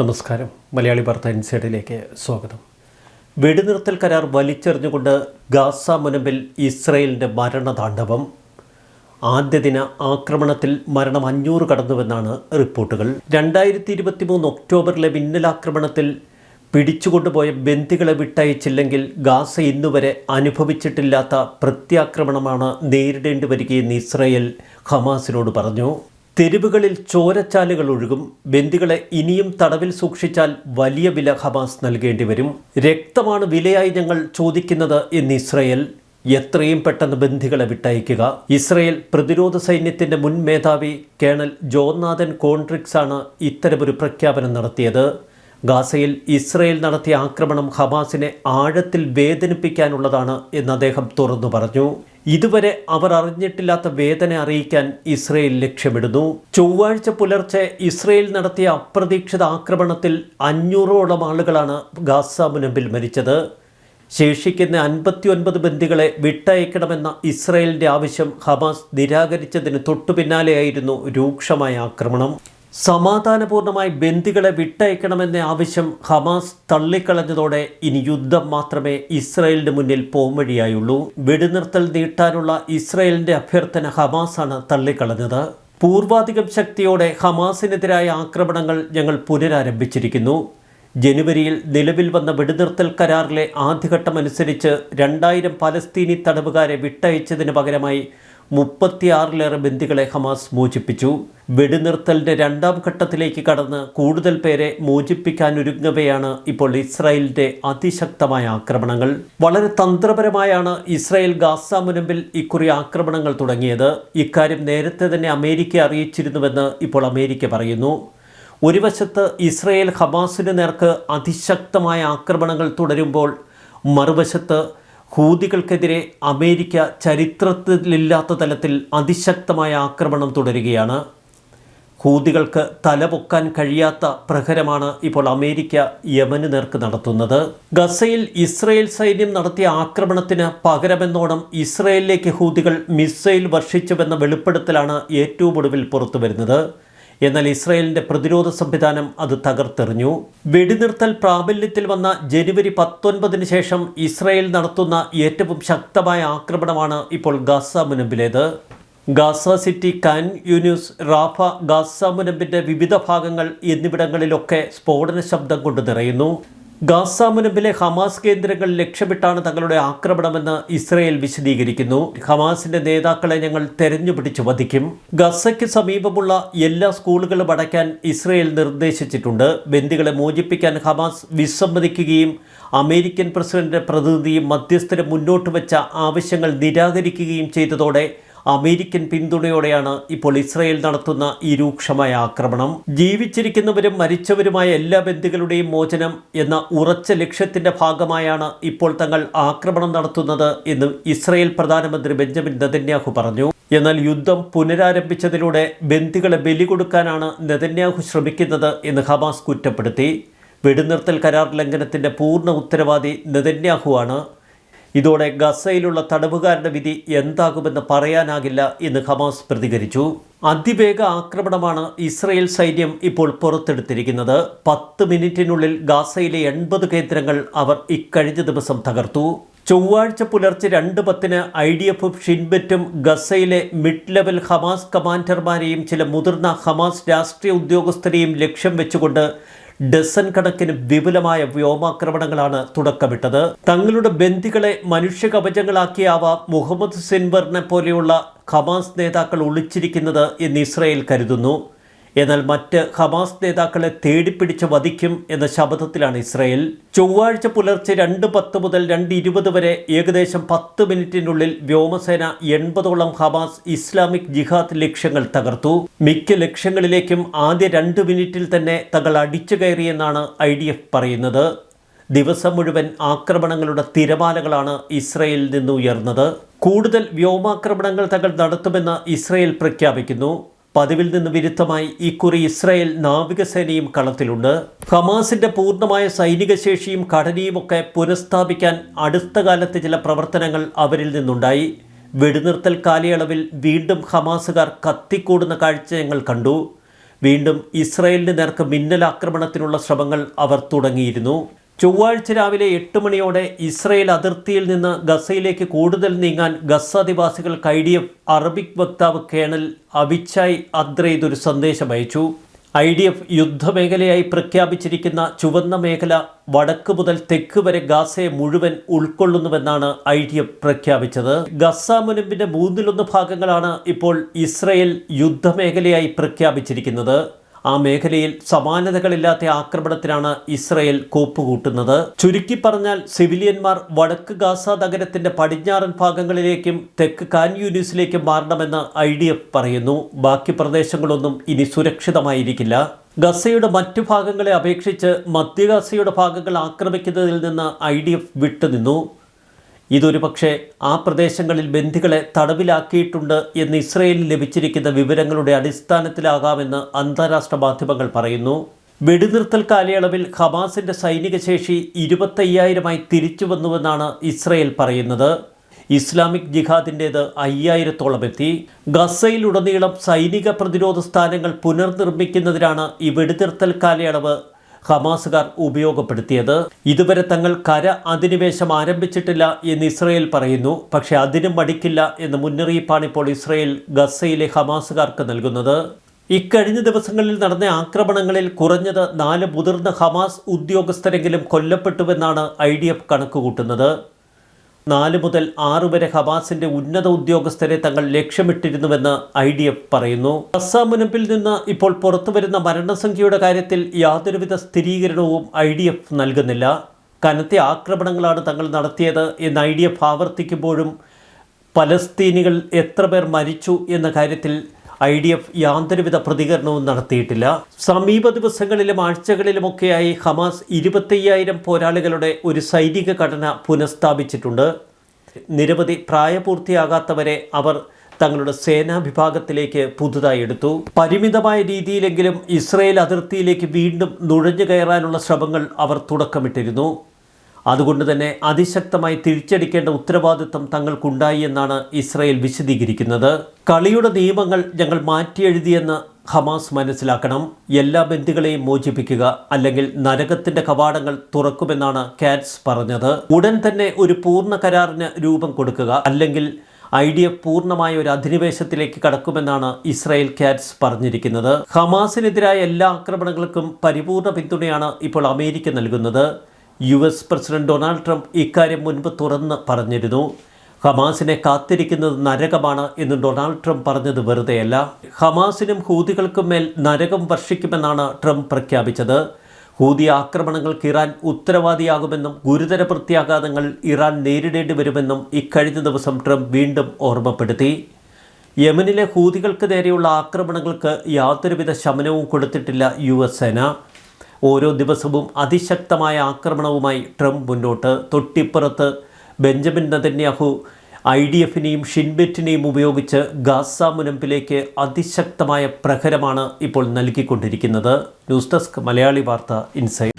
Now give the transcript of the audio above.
നമസ്കാരം. മലയാളി വാർത്ത ഇൻസൈഡിലേക്ക് സ്വാഗതം. വെടിനിർത്തൽ കരാർ വലിച്ചെറിഞ്ഞുകൊണ്ട് ഗാസ മുനമ്പിൽ ഇസ്രയേലിന്റെ മരണതാണ്ഡവം. ആദ്യ ദിന ആക്രമണത്തിൽ മരണം അഞ്ഞൂറ് കടന്നുവെന്നാണ് റിപ്പോർട്ടുകൾ. രണ്ടായിരത്തി ഇരുപത്തി മൂന്ന് ഒക്ടോബറിലെ മിന്നലാക്രമണത്തിൽ പിടിച്ചുകൊണ്ടുപോയ ബന്ദികളെ വിട്ടയച്ചില്ലെങ്കിൽ ഗാസ ഇന്നുവരെ അനുഭവിച്ചിട്ടില്ലാത്ത പ്രത്യാക്രമണമാണ് നേരിടേണ്ടി വരികയെന്ന് ഇസ്രയേൽ ഹമാസിനോട് പറഞ്ഞു. തെരുവുകളിൽ ചോരച്ചാലുകൾ ഒഴുകും. ബന്ദികളെ ഇനിയും തടവിൽ സൂക്ഷിച്ചാൽ വലിയ വില ഹമാസ് നൽകേണ്ടി വരും. രക്തമാണ് വിലയായി ഞങ്ങൾ ചോദിക്കുന്നത് എന്ന് ഇസ്രയേൽ. എത്രയും പെട്ടെന്ന് ബന്ധികളെ വിട്ടയക്കുക. ഇസ്രയേൽ പ്രതിരോധ സൈന്യത്തിന്റെ മുൻ മേധാവി കേണൽ ജോനാഥൻ കോൺട്രിക്സ് ആണ് ഇത്തരമൊരു പ്രഖ്യാപനം നടത്തിയത്. ഗാസയിൽ ഇസ്രയേൽ നടത്തിയ ആക്രമണം ഹമാസിനെ ആഴത്തിൽ വേദനിപ്പിക്കാനുള്ളതാണ് എന്ന് അദ്ദേഹം തുറന്നു പറഞ്ഞു. ഇതുവരെ അവർ അറിഞ്ഞിട്ടില്ലാത്ത വേദന അറിയിക്കാൻ ഇസ്രയേൽ ലക്ഷ്യമിടുന്നു. ചൊവ്വാഴ്ച പുലർച്ചെ ഇസ്രയേൽ നടത്തിയ അപ്രതീക്ഷിത ആക്രമണത്തിൽ അഞ്ഞൂറോളം ആളുകളാണ് ഗാസ മുനമ്പിൽ മരിച്ചത്. ശേഷിക്കുന്ന അൻപത്തിയൊൻപത് ബന്ദികളെ വിട്ടയക്കണമെന്ന ഇസ്രയേലിന്റെ ആവശ്യം ഹമാസ് നിരാകരിച്ചതിന് തൊട്ടു പിന്നാലെയായിരുന്നു രൂക്ഷമായ ആക്രമണം. സമാധാനപൂർണമായി ബന്ദികളെ വിട്ടയക്കണമെന്ന ആവശ്യം ഹമാസ് തള്ളിക്കളഞ്ഞതോടെ ഇനി യുദ്ധം മാത്രമേ ഇസ്രായേലിന്റെ മുന്നിൽ പോംവഴിയായുള്ളൂ. വെടിനിർത്തൽ നീട്ടാനുള്ള ഇസ്രായേലിന്റെ അഭ്യർത്ഥന ഹമാസാണ് തള്ളിക്കളഞ്ഞത്. പൂർവാധികം ശക്തിയോടെ ഹമാസിനെതിരായ ആക്രമണങ്ങൾ ഞങ്ങൾ പുനരാരംഭിച്ചിരിക്കുന്നു. ജനുവരിയിൽ നിലവിൽ വന്ന വെടിനിർത്തൽ കരാറിലെ ആദ്യഘട്ടമനുസരിച്ച് രണ്ടായിരം പലസ്തീനി തടവുകാരെ വിട്ടയച്ചതിന് പകരമായി മുപ്പത്തിയാറിലേറെ ബന്ദികളെ ഹമാസ് മോചിപ്പിച്ചു. വെടിനിർത്തലിന്റെ രണ്ടാം ഘട്ടത്തിലേക്ക് കടന്ന് കൂടുതൽ പേരെ മോചിപ്പിക്കാനൊരുങ്ങവെയാണ് ഇപ്പോൾ ഇസ്രായേലിന്റെ അതിശക്തമായ ആക്രമണങ്ങൾ. വളരെ തന്ത്രപരമായാണ് ഇസ്രായേൽ ഗാസ മുനമ്പിൽ ഇക്കുറി ആക്രമണങ്ങൾ തുടങ്ങിയത്. ഇക്കാര്യം നേരത്തെ തന്നെ അമേരിക്ക അറിയിച്ചിരുന്നുവെന്ന് ഇപ്പോൾ അമേരിക്ക പറയുന്നു. ഒരു വശത്ത് ഇസ്രയേൽ ഹമാസിന് നേർക്ക് അതിശക്തമായ ആക്രമണങ്ങൾ തുടരുമ്പോൾ മറുവശത്ത് ഹൂതികൾക്കെതിരെ അമേരിക്ക ചരിത്രത്തിലില്ലാത്ത തലത്തിൽ അതിശക്തമായ ആക്രമണം തുടരുകയാണ്. ഹൂതികൾക്ക് തലപൊക്കാൻ കഴിയാത്ത പ്രഹരമാണ് ഇപ്പോൾ അമേരിക്ക യമന് നേർക്ക് നടത്തുന്നത്. ഗസയിൽ ഇസ്രയേൽ സൈന്യം നടത്തിയ ആക്രമണത്തിന് പകരമെന്നോണം ഇസ്രയേലിലേക്ക് ഹൂതികൾ മിസൈൽ വർഷിച്ചുവെന്ന വെളിപ്പെടുത്തലാണ് ഏറ്റവും ഒടുവിൽ പുറത്തുവരുന്നത്. എന്നാൽ ഇസ്രായേലിന്റെ പ്രതിരോധ സംവിധാനം അത് തകർത്തെറിഞ്ഞു. വെടിനിർത്തൽ പ്രാബല്യത്തിൽ വന്ന ജനുവരി പത്തൊൻപതിന് ശേഷം ഇസ്രയേൽ നടത്തുന്ന ഏറ്റവും ശക്തമായ ആക്രമണമാണ് ഇപ്പോൾ Gaza മുനമ്പിലേത്. Gaza city Khan Younis Rafah Gaza മുനമ്പിന്റെ വിവിധ ഭാഗങ്ങൾ എന്നിവിടങ്ങളിലൊക്കെ സ്ഫോടന ശബ്ദം കൊണ്ട് നിറയുന്നു. ഗാസ മുനമ്പിലെ ഹമാസ് കേന്ദ്രങ്ങൾ ലക്ഷ്യമിട്ടാണ് തങ്ങളുടെ ആക്രമണമെന്ന് ഇസ്രയേൽ വിശദീകരിക്കുന്നു. ഹമാസിന്റെ നേതാക്കളെ ഞങ്ങൾ തെരഞ്ഞുപിടിച്ച് വധിക്കും. ഗസയ്ക്ക് സമീപമുള്ള എല്ലാ സ്കൂളുകളും അടയ്ക്കാൻ ഇസ്രയേൽ നിർദ്ദേശിച്ചിട്ടുണ്ട്. ബന്ദികളെ മോചിപ്പിക്കാൻ ഹമാസ് വിസമ്മതിക്കുകയും അമേരിക്കൻ പ്രസിഡന്റ് പ്രതിനിധിയും മധ്യസ്ഥരെ മുന്നോട്ട് വെച്ച ആവശ്യങ്ങൾ നിരാകരിക്കുകയും ചെയ്തതോടെ അമേരിക്കൻ പിന്തുണയോടെയാണ് ഇപ്പോൾ ഇസ്രയേൽ നടത്തുന്ന ഈ രൂക്ഷമായ ആക്രമണം. ജീവിച്ചിരിക്കുന്നവരും മരിച്ചവരുമായ എല്ലാ ബന്ധുക്കളുടെയും മോചനം എന്ന ഉറച്ച ലക്ഷ്യത്തിന്റെ ഭാഗമായാണ് ഇപ്പോൾ തങ്ങൾ ആക്രമണം നടത്തുന്നത് എന്ന് ഇസ്രയേൽ പ്രധാനമന്ത്രി ബെഞ്ചമിൻ നെതന്യാഹു പറഞ്ഞു. എന്നാൽ യുദ്ധം പുനരാരംഭിച്ചതിലൂടെ ബന്ദികളെ ബലി കൊടുക്കാനാണ് നെതന്യാഹു ശ്രമിക്കുന്നത് എന്ന് ഹമാസ് കുറ്റപ്പെടുത്തി. വെടിനിർത്തൽ കരാർ ലംഘനത്തിന്റെ പൂർണ ഉത്തരവാദി നെതന്യാഹുവാണ് ഇതോടെ ഗസയിലുള്ള തടവുകാരുടെ വിധി എന്താകുമെന്ന് പറയാനാകില്ല എന്ന് ഹമാസ് പ്രതികരിച്ചു. അതിവേഗ ആക്രമണമാണ് ഇസ്രയേൽ സൈന്യം ഇപ്പോൾ പുറത്തെടുത്തിരിക്കുന്നത്. പത്ത് മിനിറ്റിനുള്ളിൽ ഗാസയിലെ എൺപത് കേന്ദ്രങ്ങൾ അവർ ഇക്കഴിഞ്ഞ ദിവസം തകർത്തു. ചൊവ്വാഴ്ച പുലർച്ചെ രണ്ട് പത്തിന് ഐ ഡി എഫും ഷിൻബെറ്റും ഗസയിലെ മിഡ് ലെവൽ ഹമാസ് കമാൻഡർമാരെയും ചില മുതിർന്ന ഹമാസ് രാഷ്ട്രീയ ഉദ്യോഗസ്ഥരെയും ലക്ഷ്യം വെച്ചുകൊണ്ട് ഡസൻ കണക്കിന് വിപുലമായ വ്യോമാക്രമണങ്ങളാണ് തുടക്കമിട്ടത്. തങ്ങളുടെ ബന്ദികളെ മനുഷ്യ കവചങ്ങളാക്കിയാവാം മുഹമ്മദ് സിൻവറിനെ പോലെയുള്ള ഹമാസ് നേതാക്കൾ ഒളിച്ചിരിക്കുന്നത് എന്ന് ഇസ്രയേൽ കരുതുന്നു. എന്നാൽ മറ്റ് ഹമാസ് നേതാക്കളെ തേടിപ്പിടിച്ച് വധിക്കും എന്ന ശബ്ദത്തിലാണ് ഇസ്രയേൽ. ചൊവ്വാഴ്ച പുലർച്ചെ രണ്ട് പത്ത് മുതൽ രണ്ട് ഇരുപത് വരെ ഏകദേശം പത്ത് മിനിറ്റിനുള്ളിൽ വ്യോമസേന എൺപതോളം ഹമാസ് ഇസ്ലാമിക് ജിഹാദ് ലക്ഷ്യങ്ങൾ തകർത്തു. മിക്ക ലക്ഷ്യങ്ങളിലേക്കും ആദ്യ രണ്ട് മിനിറ്റിൽ തന്നെ തങ്ങൾ അടിച്ചു കയറിയെന്നാണ് ഐ ഡി എഫ് പറയുന്നത്. ദിവസം മുഴുവൻ ആക്രമണങ്ങളുടെ തിരമാലകളാണ് ഇസ്രയേലിൽ നിന്ന് ഉയർന്നത്. കൂടുതൽ വ്യോമാക്രമണങ്ങൾ തങ്ങൾ നടത്തുമെന്ന് ഇസ്രയേൽ പ്രഖ്യാപിക്കുന്നു. പതിവിൽ നിന്ന് വിരുദ്ധമായി ഇക്കുറി ഇസ്രായേൽ നാവികസേനയും കളത്തിലുണ്ട്. ഹമാസിന്റെ പൂർണമായ സൈനിക ശേഷിയും ഘടനയുമൊക്കെ പുനഃസ്ഥാപിക്കാൻ അടുത്ത കാലത്ത് ചില പ്രവർത്തനങ്ങൾ അവരിൽ നിന്നുണ്ടായി. വെടിനിർത്തൽ കാലയളവിൽ വീണ്ടും ഹമാസുകാർ കത്തിക്കൂടുന്ന കാഴ്ച ഞങ്ങൾ കണ്ടു. വീണ്ടും ഇസ്രായേലിന് നേർക്ക് മിന്നലാക്രമണത്തിനുള്ള ശ്രമങ്ങൾ അവർ തുടങ്ങിയിരുന്നു. ചൊവ്വാഴ്ച രാവിലെ എട്ട് മണിയോടെ ഇസ്രയേൽ അതിർത്തിയിൽ നിന്ന് ഗസയിലേക്ക് കൂടുതൽ നീങ്ങാൻ ഗസ നിവാസികൾ ഐ അറബിക് വക്താവ് കേണൽ അവിച്ചായ് അദ്രൈദ് ഒരു സന്ദേശം അയച്ചു. ഐ ഡി എഫ് യുദ്ധമേഖലയായി പ്രഖ്യാപിച്ചിരിക്കുന്ന ചുവന്ന മേഖല വടക്ക് മുതൽ തെക്ക് വരെ ഗാസയെ മുഴുവൻ ഉൾക്കൊള്ളുന്നുവെന്നാണ് ഐ ഡി എഫ് പ്രഖ്യാപിച്ചത്. ഗസ മുനമ്പിന്റെ മൂന്നിലൊന്ന് ഭാഗങ്ങളാണ് ഇപ്പോൾ ഇസ്രയേൽ യുദ്ധമേഖലയായി പ്രഖ്യാപിച്ചിരിക്കുന്നത്. ആ മേഖലയിൽ സമാനതകളില്ലാത്ത ആക്രമണത്തിനാണ് ഇസ്രയേൽ കോപ്പുകൂട്ടുന്നത്. ചുരുക്കി പറഞ്ഞാൽ സിവിലിയന്മാർ വടക്ക് ഗാസ നഗരത്തിന്റെ പടിഞ്ഞാറൻ ഭാഗങ്ങളിലേക്കും തെക്ക് കാൻ യൂനിസിലേക്കും മാറണമെന്ന് ഐ ഡി എഫ് പറയുന്നു. ബാക്കി പ്രദേശങ്ങളൊന്നും ഇനി സുരക്ഷിതമായിരിക്കില്ല. ഗസയുടെ മറ്റു ഭാഗങ്ങളെ അപേക്ഷിച്ച് മധ്യ ഗസയുടെ ഭാഗങ്ങൾ ആക്രമിക്കുന്നതിൽ നിന്ന് ഐ ഡി എഫ് വിട്ടുനിന്നു. ഇതൊരു പക്ഷേ ആ പ്രദേശങ്ങളിൽ ബന്ധികളെ തടവിലാക്കിയിട്ടുണ്ട് എന്ന് ഇസ്രയേലിൽ ലഭിച്ചിരിക്കുന്ന വിവരങ്ങളുടെ അടിസ്ഥാനത്തിലാകാമെന്ന് അന്താരാഷ്ട്ര മാധ്യമങ്ങൾ പറയുന്നു. വെടിനിർത്തൽ കാലയളവിൽ ഹമാസിന്റെ സൈനിക ശേഷി ഇരുപത്തയ്യായിരമായി തിരിച്ചുവന്നുവെന്നാണ് ഇസ്രയേൽ പറയുന്നത്. ഇസ്ലാമിക് ജിഹാദിന്റേത് അയ്യായിരത്തോളം എത്തി. ഗസയിലുടനീളം സൈനിക പ്രതിരോധ സ്ഥാനങ്ങൾ പുനർനിർമ്മിക്കുന്നതിനാണ് ഈ വെടിനിർത്തൽ കാലയളവ് ഹമാസുകാർ ഉപയോഗപ്പെടുത്തിയത്. ഇതുവരെ തങ്ങൾ കര അധിനിവേശം ആരംഭിച്ചിട്ടില്ല എന്ന് ഇസ്രയേൽ പറയുന്നു. പക്ഷേ അതിനും മടിക്കില്ല എന്ന മുന്നറിയിപ്പാണ് ഇപ്പോൾ ഇസ്രയേൽ ഗസയിലെ ഹമാസുകാർക്ക് നൽകുന്നത്. ഇക്കഴിഞ്ഞ ദിവസങ്ങളിൽ നടന്ന ആക്രമണങ്ങളിൽ കുറഞ്ഞത് നാല് മുതിർന്ന ഹമാസ് ഉദ്യോഗസ്ഥരെങ്കിലും കൊല്ലപ്പെട്ടുവെന്നാണ് ഐ ഡി എഫ് കണക്കുകൂട്ടുന്നത്. നാല് മുതൽ ആറ് വരെ ഹമാസിന്റെ ഉന്നത ഉദ്യോഗസ്ഥരെ തങ്ങൾ ലക്ഷ്യമിട്ടിരുന്നുവെന്ന് ഐ ഡി എഫ് പറയുന്നു. ഗസ മുനമ്പിൽ നിന്ന് ഇപ്പോൾ പുറത്തുവരുന്ന മരണസംഖ്യയുടെ കാര്യത്തിൽ യാതൊരുവിധ സ്ഥിരീകരണവും ഐ ഡി എഫ് നൽകുന്നില്ല. കനത്ത ആക്രമണങ്ങളാണ് തങ്ങൾ നടത്തിയത് എന്ന് ഐ ഡി എഫ് ആവർത്തിക്കുമ്പോഴും പലസ്തീനികൾ എത്ര പേർ മരിച്ചു എന്ന കാര്യത്തിൽ ഐ ഡി എഫ് യാതൊരുവിധ പ്രതികരണവും നടത്തിയിട്ടില്ല. സമീപ ദിവസങ്ങളിലും ആഴ്ചകളിലുമൊക്കെയായി ഹമാസ് ഇരുപത്തയ്യായിരം പോരാളികളുടെ ഒരു സൈനിക ഘടന പുനഃസ്ഥാപിച്ചിട്ടുണ്ട്. നിരവധി പ്രായപൂർത്തിയാകാത്തവരെ അവർ തങ്ങളുടെ സേനാ വിഭാഗത്തിലേക്ക് പുതുതായി എടുത്തു. പരിമിതമായ രീതിയിലെങ്കിലും ഇസ്രയേൽ അതിർത്തിയിലേക്ക് വീണ്ടും നുഴഞ്ഞു കയറാനുള്ള ശ്രമങ്ങൾ അവർ തുടക്കമിട്ടിരുന്നു. അതുകൊണ്ട് തന്നെ അതിശക്തമായി തിരിച്ചടിക്കേണ്ട ഉത്തരവാദിത്തം തങ്ങൾക്കുണ്ടായി എന്നാണ് ഇസ്രയേൽ വിശദീകരിക്കുന്നത്. കളിയുടെ നിയമങ്ങൾ ഞങ്ങൾ മാറ്റിയെഴുതിയെന്ന് ഹമാസ് മനസ്സിലാക്കണം. എല്ലാ ബന്ദികളെയും മോചിപ്പിക്കുക അല്ലെങ്കിൽ നരകത്തിന്റെ കവാടങ്ങൾ തുറക്കുമെന്നാണ് കാറ്റ്സ് പറഞ്ഞത്. ഉടൻ തന്നെ ഒരു പൂർണ കരാറിന് രൂപം കൊടുക്കുക അല്ലെങ്കിൽ ഐ ഡി എഫ് പൂർണമായ ഒരു അധിനിവേശത്തിലേക്ക് കടക്കുമെന്നാണ് ഇസ്രായേൽ കാറ്റ്സ് പറഞ്ഞിരിക്കുന്നത്. ഹമാസിനെതിരായ എല്ലാ ആക്രമണങ്ങൾക്കും പരിപൂർണ പിന്തുണയാണ് ഇപ്പോൾ അമേരിക്ക നൽകുന്നത്. U S president Donald Trump ഇക്കാര്യം മുൻപ് തുറന്ന് പറഞ്ഞിരുന്നു. ഹമാസിനെ കാത്തിരിക്കുന്നത് നരകമാണ് എന്ന് ഡൊണാൾഡ് ട്രംപ് പറഞ്ഞത് വെറുതെയല്ല. ഹമാസിനും ഹൂതികൾക്കും മേൽ നരകം വർഷിക്കുമെന്നാണ് ട്രംപ് പ്രഖ്യാപിച്ചത്. ഹൂതി ആക്രമണങ്ങൾക്ക് ഇറാൻ ഉത്തരവാദിയാകുമെന്നും ഗുരുതര പ്രത്യാഘാതങ്ങൾ ഇറാൻ നേരിടേണ്ടി വരുമെന്നും ഇക്കഴിഞ്ഞ ദിവസം ട്രംപ് വീണ്ടും ഓർമ്മപ്പെടുത്തി. യമനിലെ ഹൂതികൾക്ക് നേരെയുള്ള ആക്രമണങ്ങൾക്ക് യാതൊരുവിധ ശമനവും കൊടുത്തിട്ടില്ല യു എസ് സേന. ഓരോ ദിവസവും അതിശക്തമായ ആക്രമണവുമായി ട്രംപ് മുന്നോട്ട്. തൊട്ടിപ്പുറത്ത് ബെഞ്ചമിൻ നതന്യാഹു ഐ ഡി എഫിനെയും ഷിൻബെറ്റിനെയും ഉപയോഗിച്ച് ഗാസ മുനമ്പിലേക്ക് അതിശക്തമായ പ്രഹരമാണ് ഇപ്പോൾ നൽകിക്കൊണ്ടിരിക്കുന്നത്. ന്യൂസ് ഡെസ്ക് മലയാളി വാർത്ത ഇൻസൈഡ്